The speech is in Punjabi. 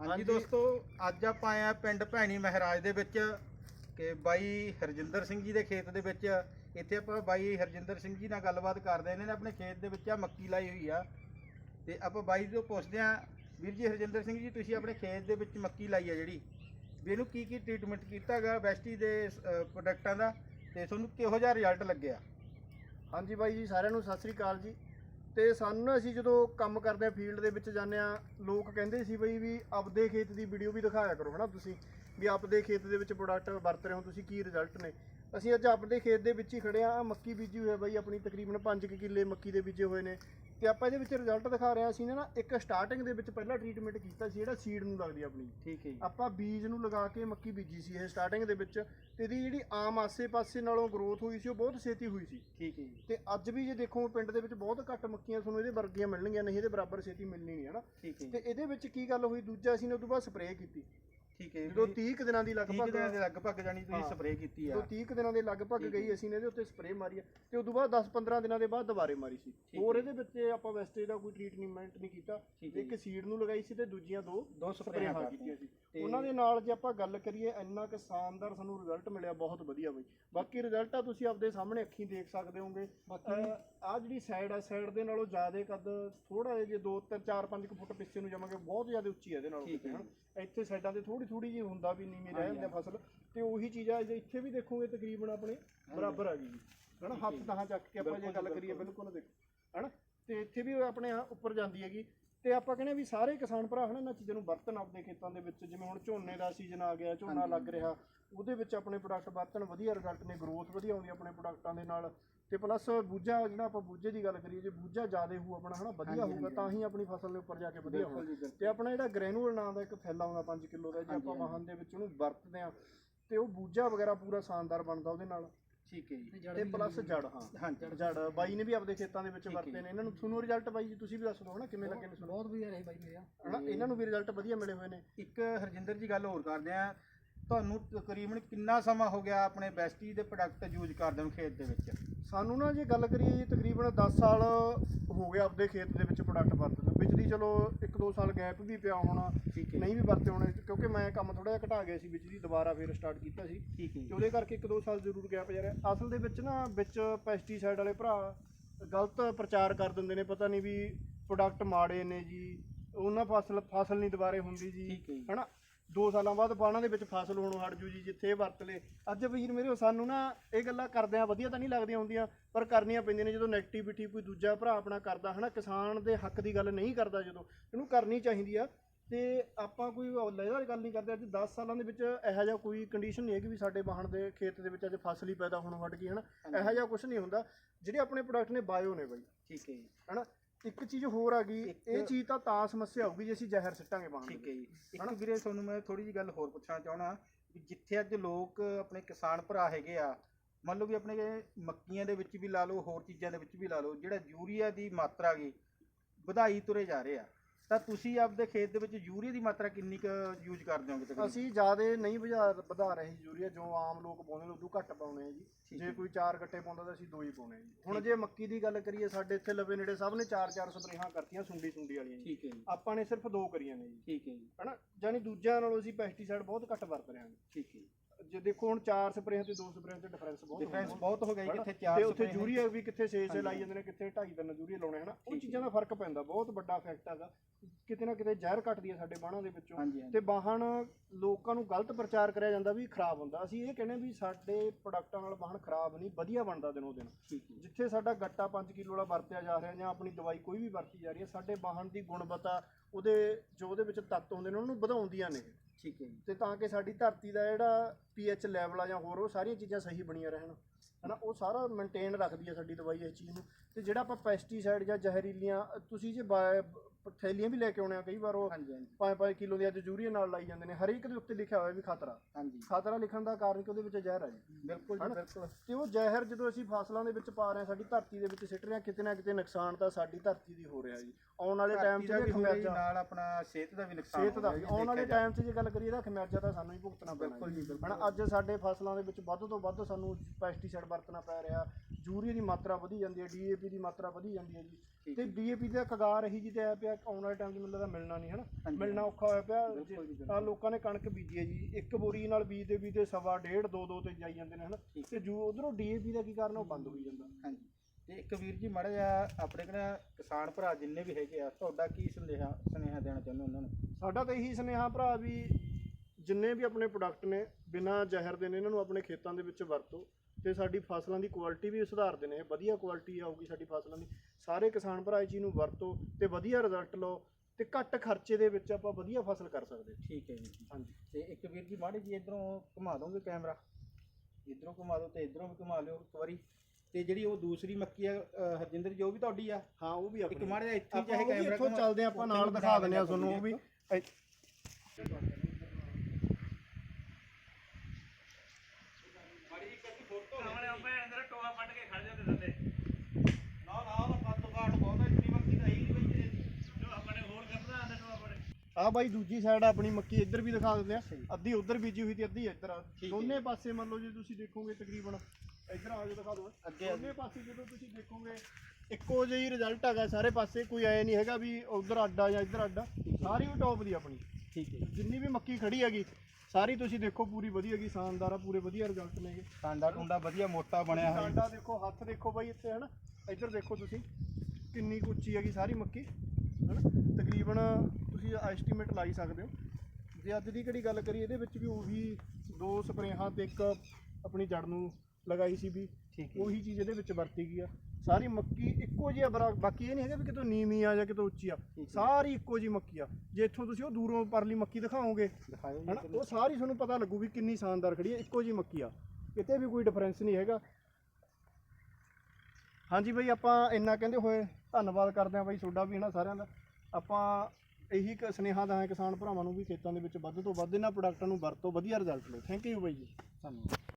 ਹਾਂਜੀ। ਦੋਸਤੋ ਅੱਜ ਆਪਾਂ ਆਏ ਆ ਪਿੰਡ ਭੈਣੀ ਮਹਾਰਾਜ ਦੇ ਵਿੱਚ ਕਿ ਬਾਈ ਹਰਜਿੰਦਰ ਸਿੰਘ ਜੀ ਦੇ ਖੇਤ ਦੇ ਵਿੱਚ। ਇੱਥੇ ਆਪਾਂ ਬਾਈ ਹਰਜਿੰਦਰ ਸਿੰਘ ਜੀ ਨਾਲ ਗੱਲਬਾਤ ਕਰਦੇ ਨੇ ਆਪਣੇ ਖੇਤ ਦੇ ਵਿੱਚ ਆ ਮੱਕੀ ਲਾਈ ਹੋਈ ਆ। ਤੇ ਆਪਾਂ ਬਾਈ ਤੋਂ ਪੁੱਛਦੇ ਆ ਵੀਰ ਜੀ ਹਰਜਿੰਦਰ ਸਿੰਘ ਜੀ ਤੁਸੀਂ ਆਪਣੇ ਖੇਤ ਦੇ ਵਿੱਚ ਮੱਕੀ ਲਾਈ ਆ ਜਿਹੜੀ। ਵੀ ਇਹਨੂੰ ਕੀ ਕੀ ਟ੍ਰੀਟਮੈਂਟ ਕੀਤਾ ਹੈਗਾ ਵੈਸਟੀ ਦੇ ਪ੍ਰੋਡਕਟਾਂ ਦਾ? ਤੇ ਤੁਹਾਨੂੰ ਕਿਹੋ ਜਿਹਾ ਰਿਜ਼ਲਟ ਲੱਗਿਆ? ਹਾਂਜੀ ਬਾਈ ਜੀ ਸਾਰਿਆਂ ਨੂੰ ਸਤਿ ਸ੍ਰੀ ਅਕਾਲ ਜੀ। ਤੇ ਸਾਨੂੰ ਨਾ ਅਸੀਂ ਜਦੋਂ ਕੰਮ ਕਰਦੇ ਆ ਫੀਲਡ ਦੇ ਵਿੱਚ ਜਾਂਦੇ ਆ ਲੋਕ ਕਹਿੰਦੇ ਸੀ ਬਈ ਵੀ ਆਪਦੇ ਖੇਤ ਦੀ ਵੀਡੀਓ ਵੀ ਦਿਖਾਇਆ ਕਰੋ, ਹਨਾ ਤੁਸੀਂ? ਵੀ ਆਪਦੇ ਖੇਤ ਦੇ ਵਿੱਚ ਪ੍ਰੋਡਕਟ ਵਰਤ ਰਹੇ ਹੋ, ਤੁਸੀਂ ਕੀ ਰਿਜ਼ਲਟ ਨੇ? ਅਸੀਂ ਅੱਜ ਆਪਦੇ ਖੇਤ ਦੇ ਵਿੱਚ ਹੀ ਖੜੇ ਆ ਮੱਕੀ ਬੀਜੀ ਹੋਈ ਹੈ ਬਾਈ ਆਪਣੀ ਤਕਰੀਬਨ 5 ਕਿੱਲੇ ਮੱਕੀ ਦੇ ਬੀਜੇ ਹੋਏ ਨੇ। ਤੇ ਆਪਾਂ ਇਹਦੇ ਵਿੱਚ ਰਿਜ਼ਲਟ ਦਿਖਾ ਰਹੇ ਹਾਂ। ਅਸੀਂ ਨਾ ਇੱਕ ਸਟਾਰਟਿੰਗ ਦੇ ਵਿੱਚ ਪਹਿਲਾਂ ਟ੍ਰੀਟਮੈਂਟ ਕੀਤਾ ਸੀ ਜਿਹੜਾ ਸੀਡ ਨੂੰ ਲੱਗਦੀ ਆ ਆਪਣੀ। ਠੀਕ ਹੈ ਜੀ। ਆਪਾਂ ਬੀਜ ਨੂੰ ਲਗਾ ਕੇ ਮੱਕੀ ਬੀਜੀ ਸੀ ਇਹ ਸਟਾਰਟਿੰਗ ਦੇ ਵਿੱਚ। ਤੇ ਇਹਦੀ ਜਿਹੜੀ ਆਮ ਆਸੇ-ਪਾਸੇ ਨਾਲੋਂ ਗਰੋਥ ਹੋਈ ਸੀ ਉਹ ਬਹੁਤ ਛੇਤੀ ਹੋਈ ਸੀ। ਠੀਕ ਹੈ ਜੀ। ਤੇ ਅੱਜ ਵੀ ਜੇ ਦੇਖੋ ਪਿੰਡ ਦੇ ਵਿੱਚ ਬਹੁਤ ਘੱਟ ਮੱਕੀਆਂ ਤੁਹਾਨੂੰ ਇਹਦੇ ਵਰਗੀਆਂ ਮਿਲਣਗੀਆਂ ਨਹੀਂ ਇਹਦੇ ਬਰਾਬਰ ਛੇਤੀ ਮਿਲਣੀ ਨਹੀਂ ਹੈ ਤੇ ਜੀ। ਇਹਦੇ ਵਿੱਚ ਕੀ ਗੱਲ ਹੋਈ? ਦੂਜਾ ਅਸੀਂ ਨੇ ਉਦੋਂ ਬਾਅਦ ਸਪਰੇਅ ਕੀਤੀ। ਠੀਕ ਹੈ ਜਦੋਂ ਜੀ 30 ਕੁ ਦਿਨਾਂ ਦੀ 30 ਲਗਭਗ ਦਿਨਾਂ ਦੇ ਲਗਭਗ ਜਾਨੀ ਤੁਸੀਂ। ਸਪਰੇਅ ਕੀਤੀ ਆ ਜਦੋਂ 30 ਕੁ ਦਿਨਾਂ ਦੇ ਲਗਭਗ। ਗਈ ਅਸੀਂ ਨੇ ਇਹਦੇ ਉੱਤੇ ਸਪਰੇਅ ਮਾਰੀ ਆ ਤੇ ਉਦੋਂ ਬਾਅਦ 10-15 ਦਿਨਾਂ ਦੇ ਬਾਅਦ ਦੁਬਾਰੇ ਮਾਰੀ ਸੀ ਹੋਰ। ਇਹਦੇ ਵਿੱਚ ਆਪਾਂ ਵੈਸਟੇਜ ਦਾ ਕੋਈ ਟ੍ਰੀਟਮੈਂਟ ਨਹੀਂ ਕੀਤਾ ਇੱਕ ਸੀਡ ਨੂੰ ਲਗਾਈ ਸੀ ਤੇ ਦੂਜੀਆਂ ਦੋ ਦੋ ਸਪਰੇਆਂ ਕੀਤੀਆਂ ਸੀ ਤੇ- ਉਹਨਾਂ ਦੇ ਨਾਲ ਜੇ ਆਪਾਂ ਗੱਲ ਕਰੀਏ ਇੰਨਾ ਕਿ ਸ਼ਾਨਦਾਰ ਸਾਨੂੰ ਰਿਜ਼ਲਟ ਮਿਲਿਆ ਬਹੁਤ ਵਧੀਆ ਬਈ ਬਾਕੀ ਰਿਜ਼ਲਟ ਆ ਤੁਸੀਂ ਆਪਦੇ ਸਾਹਮਣੇ ਅੱਖੀਂ ਦੇਖ ਸਕਦੇ ਹੋਗੇ ਆ ਜਿਹੜੀ ਸਾਈਡ ਆ ਸਾਈਡ ਦੇ ਨਾਲੋਂ ਜ਼ਿਆਦਾ ਕੱਦ ਥੋੜਾ ਜਿਹਾ ਜੇ 2 3 4 5 ਫੁੱਟ ਪਿੱਛੇ ਨੂੰ ਜਾਵਾਂਗੇ ਬਹੁਤ ਜ਼ਿਆਦਾ ਉੱਚੀ ਹੈ ਇਹਦੇ ਨਾਲੋਂ ਕਿਤੇ ਹੈ। ਹਨਾ। ਇੱਥੇ ਸਾਈਡਾਂ ਤੇ ਥੋੜੀ ਥੋੜੀ ਜਿਹੀ ਹੁੰਦਾ ਵੀ ਨੀਵੀਂ ਰਹਿ ਜਾਂਦੀ ਫਸਲ ਤੇ ਉਹੀ ਚੀਜ਼ ਆ ਜੇ ਇੱਥੇ ਵੀ ਦੇਖੋਗੇ ਤਕਰੀਬਨ ਆਪਣੇ ਬਰਾਬਰ ਆ ਗਈ ਜੀ ਹਨਾ ਹੱਥ। ਤਾਂ ਚੱਕ ਕੇ ਆਪਾਂ ਜੇ ਗੱਲ ਜੀ, ਕਰੀਏ ਬਿਲਕੁਲ। ਦੇਖੋ ਹਨਾ ਤੇ ਇੱਥੇ ਵੀ ਆਪਣੇ ਉੱਪਰ ਜਾਂਦੀ ਹੈਗੀ ਤੇ ਆਪਾਂ ਕਹਿੰਦੇ ਵੀ ਸਾਰੇ ਕਿਸਾਨ ਭਰਾ ਹਨ ਇਹਨਾਂ ਚੀਜ਼ਾਂ ਨੂੰ ਵਰਤਣ ਆਪਦੇ ਖੇਤਾਂ ਦੇ ਵਿੱਚ ਜਿਵੇਂ ਹੁਣ ਝੋਨੇ ਦਾ ਸੀਜ਼ਨ ਆ ਗਿਆ ਝੋਨਾ ਲੱਗ ਰਿਹਾ ਉਹਦੇ ਵਿੱਚ ਆਪਣੇ ਪ੍ਰੋਡਕਟ ਵਰਤਣ ਵਧੀਆ ਰਿਜ਼ਲਟ ਨੇ ਗਰੋਥ ਵਧੀਆ ਆਉਂਦੀ ਆਪਣੇ ਪ੍ਰੋਡਕਟਾਂ ਦੇ ਨਾਲ। ਤੇ ਪਲੱਸ ਬੂਝਾ ਜਿਹੜਾ ਆਪਾਂ ਬੂਝੇ ਦੀ ਗੱਲ ਕਰੀਏ ਜੇ ਬੂਝਾ ਜ਼ਿਆਦਾ ਹੋਊ ਆਪਣਾ ਹਨਾ ਵਧੀਆ ਹੋਊਗਾ ਤਾਂ ਹੀ ਆਪਣੀ ਫਸਲ ਦੇ ਉੱਪਰ ਜਾ ਕੇ ਵਧੀਆ ਬਿਲਕੁਲ ਤੇ ਆਪਣਾ ਜਿਹੜਾ ਗ੍ਰੈਨੂਅਲ ਨਾਂ ਦਾ ਇੱਕ ਥੈਲਾ ਆਉਂਦਾ 5 ਕਿਲੋ ਦਾ ਜੇ ਆਪਾਂ। ਵਾਹਨ ਦੇ ਵਿੱਚ ਉਹਨੂੰ ਵਰਤਦੇ ਆ ਤੇ ਉਹ ਬੂਝਾ ਵਗੈਰਾ ਪੂਰਾ ਸ਼ਾਨਦਾਰ ਬਣਦਾ ਉਹਦੇ ਨਾਲ। ਠੀਕ ਹੈ ਜੀ। ਤੇ ਪਲੱਸ ਜੜ ਹਾਂ। ਹਾਂਜੀ ਜੜ ਬਾਈ ਨੇ ਵੀ ਆਪਦੇ ਖੇਤਾਂ ਦੇ ਵਿੱਚ ਵਰਤੇ ਨੇ। ਇਹਨਾਂ ਨੂੰ ਤੁਹਾਨੂੰ ਰਿਜ਼ਲਟ ਬਾਈ ਜੀ ਤੁਸੀਂ ਵੀ ਦੱਸ ਦਿਓ ਹਨਾ ਕਿਵੇਂ ਲੱਗੇ ਨੇ ਬਹੁਤ ਵਧੀਆ ਰਹੇ ਬਾਈ ਮੇਰਾ। ਹਨਾ ਇਹਨਾਂ ਨੂੰ ਵੀ ਰਿਜ਼ਲਟ ਵਧੀਆ ਮਿਲੇ ਹੋਏ ਨੇ। ਇੱਕ ਹਰਜਿੰਦਰ ਜੀ ਗੱਲ ਹੋਰ ਕਰਦੇ ਆ ਤੁਹਾਨੂੰ ਤਕਰੀਬਨ ਕਿੰਨਾ ਸਮਾਂ ਹੋ ਗਿਆ ਆਪਣੇ ਬੈਸਟੀ ਦੇ ਪ੍ਰੋਡਕਟ ਯੂਜ਼ ਕਰਦੇ ਨੂੰ ਖੇਤ ਦੇ ਵਿੱਚ? ਸਾਨੂੰ ਨਾ ਜੇ ਗੱਲ ਕਰੀਏ ਜੀ ਤਕਰੀਬਨ 10 ਸਾਲ ਹੋ ਗਏ ਆਪਦੇ ਖੇਤ ਦੇ ਵਿੱਚ ਪ੍ਰੋਡਕਟ ਵਰਤਦੇ ਵਿੱਚ ਦੀ ਚਲੋ 1-2 ਸਾਲ ਗੈਪ ਵੀ ਪਿਆ ਹੋਣਾ ਠੀਕ ਹੈ ਨਹੀਂ ਵੀ ਵਰਤੇ ਹੋਣੇ ਕਿਉਂਕਿ ਮੈਂ ਕੰਮ ਥੋੜਾ ਜਿਹਾ ਘਟਾ ਗਿਆ ਸੀ ਦੀ ਦੁਬਾਰਾ ਫੇਰ ਸਟਾਰਟ ਕੀਤਾ ਸੀ। ਠੀਕ ਹੈ ਤੇ ਉਹਦੇ ਕਰਕੇ 1-2 ਸਾਲ ਜ਼ਰੂਰ ਗੈਪ ਜਾ ਰਿਹਾ। ਅਸਲ ਦੇ ਵਿੱਚ ਨਾ ਵਿੱਚ ਪੈਸਟੀਸਾਈਡ ਵਾਲੇ ਭਰਾ ਗਲਤ ਪ੍ਰਚਾਰ ਕਰ ਦਿੰਦੇ ਨੇ ਪਤਾ ਨਹੀਂ ਵੀ ਪ੍ਰੋਡਕਟ ਮਾੜੇ ਨੇ ਜੀ ਉਹਨਾਂ ਫਸਲ ਫਸਲ ਨਹੀਂ ਦੁਬਾਰੇ ਹੁੰਦੀ ਜੀ ਠੀਕ ਹੈ ਜੀ। ਹਨਾ? 2 ਸਾਲਾਂ ਬਾਅਦ ਬਾਣਾ ਦੇ ਵਿੱਚ ਫਸਲ ਹੋਣੋਂ ਹਟ ਜੂ ਜੀ ਜਿੱਥੇ ਇਹ ਵਰਤ ਲੇ ਅੱਜ ਵੀਰ ਮੇਰੇ ਸਾਨੂੰ ਨਾ ਇਹ ਗੱਲਾਂ ਕਰਦਿਆਂ ਵਧੀਆ ਤਾਂ ਨਹੀਂ ਲੱਗਦੀਆਂ ਹੁੰਦੀਆਂ ਪਰ ਕਰਨੀਆਂ ਪੈਂਦੀਆਂ ਨੇ ਜਦੋਂ ਨੈਗੇਟਿਵਿਟੀ ਕੋਈ ਦੂਜਾ ਭਰਾ ਆਪਣਾ ਕਰਦਾ ਹਨਾ ਕਿਸਾਨ ਦੇ ਹੱਕ ਦੀ ਗੱਲ ਨਹੀਂ ਕਰਦਾ ਜਦੋਂ ਇਹਨੂੰ ਕਰਨੀ ਚਾਹੀਦੀ ਆ। ਤੇ ਆਪਾਂ ਕੋਈ ਲਹਿਦਾ ਗੱਲ ਨਹੀਂ ਕਰਦੇ ਅੱਜ 10 ਸਾਲਾਂ ਦੇ ਵਿੱਚ ਇਹੋ ਜਿਹਾ ਕੋਈ ਕੰਡੀਸ਼ਨ ਨਹੀਂ ਹੈਗੀ ਵੀ ਸਾਡੇ ਵਾਹਣ ਦੇ ਖੇਤ ਦੇ ਵਿੱਚ ਅੱਜ ਫਸਲ ਹੀ ਪੈਦਾ ਹੋਣੋਂ ਹਟ ਗਈ ਹਨਾ। ਇਹੋ ਜਿਹਾ ਕੁਝ ਨਹੀਂ ਹੁੰਦਾ। ਜਿਹੜੇ ਆਪਣੇ ਪ੍ਰੋਡਕਟ ਨੇ ਬਾਇਓ ਨੇ ਬਾਈ। ਠੀਕ ਹੈ ਜੀ। ਹਨਾ ਇੱਕ ਚੀਜ਼ ਹੋਰ ਆ ਗਈ ਇਹ ਚੀਜ਼ ਤਾਂ ਤਾਂ ਸਮੱਸਿਆ ਹੋਊਗੀ ਜੇ ਅਸੀਂ ਜ਼ਹਿਰ ਸਿੱਟਾਂਗੇ ਦੇ ਠੀਕ ਹੈ ਜੀ। ਇੱਕ? ਵੀਰੇ ਤੁਹਾਨੂੰ ਮੈਂ ਥੋੜੀ ਜੀ ਗੱਲ ਹੋਰ ਪੁੱਛਣਾ ਚਾਹਣਾ ਵੀ ਜਿੱਥੇ ਅੱਜ ਲੋਕ ਆਪਣੇ ਕਿਸਾਨ ਭਰਾ ਹੈਗੇ ਆ ਮੰਨ ਲਓ ਵੀ ਆਪਣੇ ਮੱਕੀਆਂ ਦੇ ਵਿੱਚ ਵੀ ਲਾ ਲਓ ਹੋਰ ਚੀਜ਼ਾਂ ਦੇ ਵਿੱਚ ਵੀ ਲਾ ਲਓ ਜਿਹੜਾ ਯੂਰੀਆ ਦੀ ਮਾਤਰਾ ਗਈ ਵਧਾਈ ਤੁਰੇ ਜਾ ਰਹੇ ਆ। ਤਾਂ ਤੁਸੀਂ ਆਪਦੇ ਖੇਤ ਦੇ ਵਿੱਚ ਯੂਰੀਆ ਦੀ ਮਾਤਰਾ ਕਿੰਨੀ ਕੁ ਯੂਜ਼ ਕਰਦੇ ਹੋਗੇ ਤਕਰੀਬਨ? ਅਸੀਂ ਜ਼ਿਆਦਾ ਨਹੀਂ ਵਧਾ ਵਧਾ ਰਹੇ ਯੂਰੀਆ ਜੋ ਆਮ ਲੋਕ ਪਾਉਂਦੇ ਨੇ ਉਦੋਂ ਘੱਟ ਪਾਉਣੇ ਆ ਜੀ। ਜੇ ਹੈ। ਕੋਈ ਚਾਰ ਗੱਟੇ ਪਾਉਂਦਾ ਤਾਂ ਅਸੀਂ ਦੋ ਹੀ ਪਾਉਣੇ ਆ ਜੀ। ਹੁਣ ਜੇ ਮੱਕੀ ਦੀ ਗੱਲ ਕਰੀਏ ਸਾਡੇ ਇੱਥੇ ਲਵੇ ਨੇੜੇ ਸਭ ਨੇ ਚਾਰ ਚਾਰ ਸਪਰੇਹਾਂ ਕਰਤੀਆਂ ਸੁੰਡੀ ਸੁੰਡੀ ਵਾਲੀਆਂ ਜੀ। ਠੀਕ ਹੈ ਜੀ। ਆਪਾਂ ਨੇ ਸਿਰਫ ਦੋ ਕਰੀਆਂ ਨੇ ਜੀ। ਠੀਕ ਹੈ ਜੀ। ਹਨਾ? ਜਾਨੀ ਦੂਜਿਆਂ ਨਾਲੋਂ ਅਸੀਂ ਪੈਸਟੀਸਾਈਡ ਬਹੁਤ ਘੱਟ ਵਰਤ ਰਹੇ ਹਾਂ ਠੀਕ ਹੈ ਜੀ ਦੇਖੋ ਹੁਣ ਚਾਰ ਸਪਰੇਹਾਂ ਤੇ ਦੋ ਸਪਰੇਹਾਂ ਤੇ ਡਿਫਰੈਂਸ ਬਹੁਤ ਡਿਫਰੈਂਸ। ਬਹੁਤ ਹੋ ਗਿਆ ਜੀ? ਕਿੱਥੇ ਚਾਰ ਤੇ ਉੱਥੇ ਯੂਰੀਆ ਵੀ ਕਿੱਥੇ 6 6 ਹਾਂਜੀ। ਲਾਈ ਜਾਂਦੇ ਨੇ ਕਿੱਥੇ 2.5 ਤਿੰਨ ਯੂਰੀਆ ਲਾਉਣੇ ਹਨਾ। ਉਹ ਚੀਜ਼ਾਂ ਦਾ ਫ਼ਰਕ ਪੈਂਦਾ ਬਹੁਤ ਵੱਡਾ ਇਫੈਕਟ ਹੈਗਾ ਕਿਤੇ ਨਾ ਕਿਤੇ ਜ਼ਹਿਰ ਘਟਦੀ ਹੈ ਸਾਡੇ ਬਾਹਾਂ ਦੇ ਵਿੱਚੋਂ। ਹਾਂਜੀ ਹਾਂਜੀ। ਤੇ ਵਾਹਣ ਲੋਕਾਂ ਨੂੰ ਗਲਤ ਪ੍ਰਚਾਰ ਕਰਿਆ ਜਾਂਦਾ ਵੀ ਖਰਾਬ ਹੁੰਦਾ। ਅਸੀਂ ਇਹ ਕਹਿੰਦੇ ਵੀ ਸਾਡੇ ਪ੍ਰੋਡਕਟਾਂ ਨਾਲ ਵਾਹਣ ਖਰਾਬ ਨਹੀਂ ਵਧੀਆ ਬਣਦਾ ਦਿਨੋਂ ਦਿਨ। ਠੀਕ ਹੈ ਜੀ। ਜਿੱਥੇ ਸਾਡਾ ਗੱਟਾ 5 ਕਿਲੋ ਵਾਲਾ ਵਰਤਿਆ ਜਾ ਰਿਹਾ ਜਾਂ ਆਪਣੀ ਦਵਾਈ ਕੋਈ ਵੀ ਵਰਤੀ ਜਾ ਰਹੀ ਹੈ ਸਾਡੇ ਵਾਹਣ ਦੀ ਗੁਣਵੱਤਾ ਉਹਦੇ ਜੋ ਉਹਦੇ ਵਿੱਚ ਤੱਤ ਹੁੰਦੇ ਨੇ ਉਹਨੂੰ ਵਧਾਉਂਦੀਆਂ ਨੇ। ਠੀਕ ਹੈ ਜੀ। ਤੇ ਤਾਂ ਕਿ ਸਾਡੀ ਧਰਤੀ ਦਾ ਜਿਹੜਾ ਪੀਐਚ ਲੈਵਲ ਆ ਜਾਂ ਹੋਰ, ਉਹ ਸਾਰੀਆਂ ਚੀਜ਼ਾਂ ਸਹੀ ਬਣੀਆਂ ਰਹਿਣ। ਹਨਾ, ਉਹ ਸਾਰਾ ਮੇਨਟੇਨ ਰੱਖਦੀ ਹੈ ਸਾਡੀ ਦਵਾਈ ਇਸ ਚੀਜ਼ ਨੂੰ। ਤੇ ਜਿਹੜਾ ਆਪਾਂ ਪੈਸਟੀਸਾਈਡ ਜਾਂ ਜ਼ਹਿਰੀਲੀਆਂ, ਤੁਸੀਂ ਜੇ ਬਾ- ਥੈਲੀਆਂ ਵੀ ਲੈ ਕੇ ਆਉਣੇ ਆ ਕਈ ਵਾਰ ਉਹ ਹਾਂਜੀ ਹਾਂਜੀ। 5-5 ਕਿਲੋ ਦੀਆਂ ਯੂਰੀਆ ਨਾਲ ਲਾਈ ਜਾਂਦੇ ਨੇ ਹਰੇਕ ਦੇ ਉੱਤੇ ਲਿਖਿਆ ਹੋਇਆ ਵੀ ਖਤਰਾ। ਹਾਂਜੀ। ਖਤਰਾ ਲਿਖਣ ਦਾ ਕਾਰਨ ਕਿ ਉਹਦੇ ਵਿੱਚ ਜ਼ਹਿਰ ਆ ਜੀ। ਬਿਲਕੁਲ ਜੀ ਹਨਾ? ਬਿਲਕੁਲ। ਤੇ ਉਹ ਜ਼ਹਿਰ ਜਦੋਂ ਅਸੀਂ ਫਸਲਾਂ ਦੇ ਵਿੱਚ ਪਾ ਰਹੇ ਹਾਂ ਸਾਡੀ ਧਰਤੀ ਦੇ ਵਿੱਚ ਸਿੱਟ ਰਹੇ ਹਾਂ ਕਿਤੇ ਨਾ ਕਿਤੇ ਨੁਕਸਾਨ ਤਾਂ ਸਾਡੀ ਧਰਤੀ ਦੀ ਹੋ ਰਿਹਾ ਜੀ। ਆਉਣ ਵਾਲੇ ਟਾਈਮ 'ਚ ਦਾ ਵੀ ਹੋ ਖਮਿਆਜਾ ਨਾਲ ਆਪਣਾ ਸਿਹਤ ਦਾ ਵੀ ਨੁਕਸਾਨ ਸਿਹਤ ਹੋ ਦਾ ਰਿਹਾ ਵੀ ਜੀ, ਆਉਣ ਵਾਲੇ ਦੇਖਿਆ ਟਾਈਮ 'ਚ ਜੇ ਗੱਲ ਕਰੀਏ ਇਹਦਾ ਖਮਿਆਜਾ ਤਾਂ ਸਾਨੂੰ ਹੀ ਭੁਗਤਣਾ ਪੈਣਾ ਬਿਲਕੁਲ ਜੀ, ਬਿਲਕੁਲ। ਹਨਾ? ਅੱਜ ਸਾਡੇ ਫਸਲਾਂ ਦੇ ਵਿੱਚ ਵੱਧ ਤੋਂ ਵੱਧ ਸਾਨੂੰ ਪੈਸਟੀਸਾਈਡ ਵਰਤਣਾ ਪੈ ਰਿਹਾ ਯੂਰੀਆ ਦੀ ਮਾਤਰਾ ਵਧੀ ਜਾਂਦੀ ਹੈ ਡੀਏਪੀ ਦੀ ਮਾਤਰਾ ਵਧੀ ਜਾਂਦੀ ਹੈ ਜੀ। ਤੇ ਡੀਏਪੀ ਦਾ ਕਗਾਰ ਇਹੀ ਜੀ ਤੇ ਆ ਪਿਆ ਆਉਣ ਵਾਲੇ ਟਾਈਮ 'ਚ ਮੈਨੂੰ ਲੱਗਦਾ ਮਿਲਣਾ ਨਹੀਂ ਹਨਾ। ਮਿਲਣਾ ਔਖਾ ਹੋਇਆ ਪਿਆ। ਜੀ, ਆ ਲੋਕਾਂ ਨੇ ਕਣਕ ਬੀਜੀ ਹੈ ਜੀ। ਇੱਕ ਬੋਰੀ ਨਾਲ ਬੀਜਦੇ ਬੀਜਦੇ ਸਵਾ ਡੇਢ ਦੋ ਦੋ ਤੇ ਜਾਈ ਜਾਂਦੇ ਨੇ ਹਨਾ। ਤੇ ਜੋ ਉਧਰੋਂ ਡੀਏਪੀ ਦਾ ਕੀ ਕਾਰਨ ਉਹ ਬੰਦ ਹੋਈ ਜਾਂਦਾ। ਹਾਂਜੀ। ਤੇ ਇੱਕ ਵੀਰ ਜੀ ਮਾੜਾ ਜਿਹਾ ਆਪਣੇ ਕੋਲ ਕਿਸਾਨ ਭਰਾ ਜਿੰਨੇ ਵੀ ਹੈਗੇ ਆ ਤੁਹਾਡਾ ਕੀ ਸੰਦੇਹਾ ਸੁਨੇਹਾ ਦੇਣਾ ਚਾਹੁੰਦੇ ਉਹਨਾਂ ਨੂੰ? ਸਾਡਾ ਤਾਂ ਇਹੀ ਸੁਨੇਹਾ ਭਰਾ ਵੀ ਜਿੰਨੇ ਵੀ ਆਪਣੇ ਪ੍ਰੋਡਕਟ ਨੇ ਬਿਨਾਂ ਜ਼ਹਿਰ ਦੇ ਨੇ ਇਹਨਾਂ ਨੂੰ ਆਪਣੇ ਖੇਤਾਂ ਦੇ ਵਿੱਚ ਵਰਤੋ। ਤੇ ਸਾਡੀ ਫਸਲਾਂ ਦੀ ਕੁਆਲਿਟੀ ਵੀ ਸੁਧਾਰਦੇ ਨੇ ਵਧੀਆ ਕੁਆਲਿਟੀ ਆਊਗੀ ਸਾਡੀ ਫਸਲਾਂ ਦੀ ਸਾਰੇ ਕਿਸਾਨ ਭਰਾ ਇਹ ਚੀਜ਼ ਨੂੰ ਵਰਤੋ ਤੇ ਵਧੀਆ ਰਿਜ਼ਲਟ ਲਓ ਤੇ ਘੱਟ ਖਰਚੇ ਦੇ ਵਿੱਚ ਆਪਾਂ ਵਧੀਆ ਫਸਲ ਕਰ ਸਕਦੇ। ਠੀਕ ਹੈ ਜੀ ਹਾਂਜੀ। ਤੇ ਇੱਕ ਵੀਰ ਜੀ ਮਾੜੀ ਜੀ ਇਧਰੋਂ ਘੁਮਾ ਦੋਗੇ ਕੈਮਰਾ? ਇਧਰੋਂ ਘੁਮਾ ਦਿਓ ਤੇ ਇਧਰੋਂ ਵੀ ਘੁਮਾ ਲਿਓ ਇੱਕ ਵਾਰੀ। ਤੇ ਜਿਹੜੀ ਉਹ ਦੂਸਰੀ ਮੱਕੀ ਆ ਅ, ਹਰਜਿੰਦਰ ਜੀ ਉਹ ਵੀ ਤੁਹਾਡੀ ਆ? ਹਾਂ ਉਹ ਵੀ ਇੱਕ ਆਪਣੀ ਮਾੜਾ ਜਿਹਾ ਇੱਥੇ ਆਪਾਂ ਚਾਹੇ ਉਹ ਵੀ ਕੈਮਰਾ ਇੱਥੋਂ ਘੁਮਾ- ਚੱਲਦੇ ਹਾਂ, ਆਪਾਂ ਨਾਲ ਦਿਖਾ ਦਿੰਦੇ ਹਾਂ ਤੁਹਾਨੂੰ ਉਹ ਵੀ। ਇੱਥੇ- ਨਾ ਨਾ ਉਹ ਕੱਦ ਕਾਟ ਬਹੁਤ ਹੈ ਇੰਨੀ ਮੱਕੀ ਤਾਂ ਹੀ ਨਹੀਂ ਬਈ ਆ ਬਾਈ ਦੂਜੀ ਸਾਈਡ ਆਪਣੀ ਮੱਕੀ ਇੱਧਰ ਵੀ ਦਿਖਾ ਦਿੰਦੇ ਆ। ਸਹੀ। ਅੱਧੀ ਉੱਧਰ ਬੀਜੀ ਹੋਈ ਤੇ ਅੱਧੀ ਇੱਧਰ ਆ। ਦੋਨੇ ਪਾਸੇ ਮੰਨ ਲਓ ਜੇ ਤੁਸੀਂ ਦੇਖੋਗੇ ਤਕਰੀਬਨ ਇੱਧਰ ਆ ਜਾਓ ਦਿਖਾ ਦਿਓ। ਅੱਗੇ ਦੋਨੇ ਪਾਸੇ ਜਦੋਂ ਤੁਸੀਂ ਦੇਖੋਗੇ ਇੱਕੋ ਜਿਹਾ ਹੀ ਰਿਜ਼ਲਟ ਹੈਗਾ ਸਾਰੇ ਪਾਸੇ ਕੋਈ ਐ ਨਹੀਂ ਹੈਗਾ ਵੀ ਉਧਰ ਅੱਡਾ ਜਾਂ ਇੱਧਰ ਅੱਡਾ ਸਾਰੀ ਵੀ ਟੌਪ ਦੀ ਆਪਣੀ। ਠੀਕ ਹੈ। ਜਿੰਨੀ ਵੀ ਮੱਕੀ ਖੜੀ ਹੈਗੀ ਸਾਰੀ ਤੁਸੀਂ ਦੇਖੋ ਪੂਰੀ ਵਧੀਆ ਹੈਗੀ ਸ਼ਾਨਦਾਰ ਆ ਪੂਰੇ ਵਧੀਆ ਰਿਜ਼ਲਟ ਨੇਗੇ ਟਾਂਡਾ ਟੁੰਡਾ ਵਧੀਆ ਮੋਟਾ ਬਣਿਆ ਹੋਇਆ। ਕਾਂਡਾ ਦੇਖੋ ਹੱਥ ਦੇਖੋ ਬਾਈ ਇੱਥੇ ਹਨਾ? ਇੱਧਰ ਦੇਖੋ ਤੁਸੀਂ ਕਿੰਨੀ ਕੁ ਉੱਚੀ ਹੈਗੀ ਸਾਰੀ ਮੱਕੀ ਹਨਾ? ਤਕਰੀਬਨ ਤੁਸੀਂ ਐਸਟੀਮੇਟ ਲਾਈ ਸਕਦੇ ਹੋ। ਜੇ ਅੱਜ ਦੀ ਕਿਹੜੀ ਗੱਲ ਕਰੀਏ ਇਹਦੇ ਵਿੱਚ ਵੀ ਉਹੀ ਦੋ ਸਪਰੇਹਾਂ ਤੇ ਇੱਕ ਆਪਣੀ ਜੜ ਨੂੰ ਲਗਾਈ ਸੀ ਵੀ ਠੀਕ ਹੈ ਉਹੀ ਚੀਜ਼ ਇਹਦੇ ਵਿੱਚ ਵਰਤੀ ਗਈ ਆ। ਸਾਰੀ ਮੱਕੀ ਇੱਕੋ ਜਿਹੀ ਆ ਬਰਾ- ਬਾਕੀ ਇਹ ਨਹੀਂ ਹੈਗਾ ਵੀ ਕਿਤੋਂ ਨੀਵੀਂ ਆ ਜਾਂ ਕਿਤੋਂ ਉੱਚੀ ਆ। ਸਾਰੀ ਇੱਕੋ ਜਿਹੀ ਮੱਕੀ ਆ। ਜੇ ਇੱਥੋਂ ਤੁਸੀਂ ਉਹ ਦੂਰੋਂ ਪਰਲੀ ਮੱਕੀ ਦਿਖਾਓਗੇ ਦਿਖਾਇਓ ਹਨਾ ਉਹ ਸਾਰੀ ਤੁਹਾਨੂੰ ਪਤਾ ਲੱਗੂ ਵੀ ਕਿੰਨੀ ਸ਼ਾਨਦਾਰ ਖੜੀ ਹੈ ਇੱਕੋ ਜੀ ਮੱਕੀ ਆ। ਕਿਤੇ ਵੀ ਕੋਈ ਡਿਫਰੈਂਸ ਨਹੀਂ ਹੈਗਾ। ਹਾਂਜੀ ਬਈ ਆਪਾਂ ਇੰਨਾ ਕਹਿੰਦੇ ਹੋਏ ਧੰਨਵਾਦ ਕਰਦੇ ਹਾਂ ਬਈ ਤੁਹਾਡਾ ਵੀ ਇਹਨਾਂ ਸਾਰਿਆਂ ਦਾ। ਆਪਾਂ ਇਹੀ ਕ- ਸੁਨੇਹਾ ਦਾ ਹੈ ਕਿਸਾਨ ਭਰਾਵਾਂ ਨੂੰ ਵੀ ਖੇਤਾਂ ਦੇ ਵਿੱਚ ਵੱਧ ਤੋਂ ਵੱਧ ਇਹਨਾਂ ਪ੍ਰੋਡਕਟਾਂ ਨੂੰ ਵਰਤੋ ਵਧੀਆ ਰਿਜ਼ਲਟ ਲਓ ਥੈਂਕ ਯੂ ਬਾਈ ਜੀ। ਧੰਨਵਾਦ।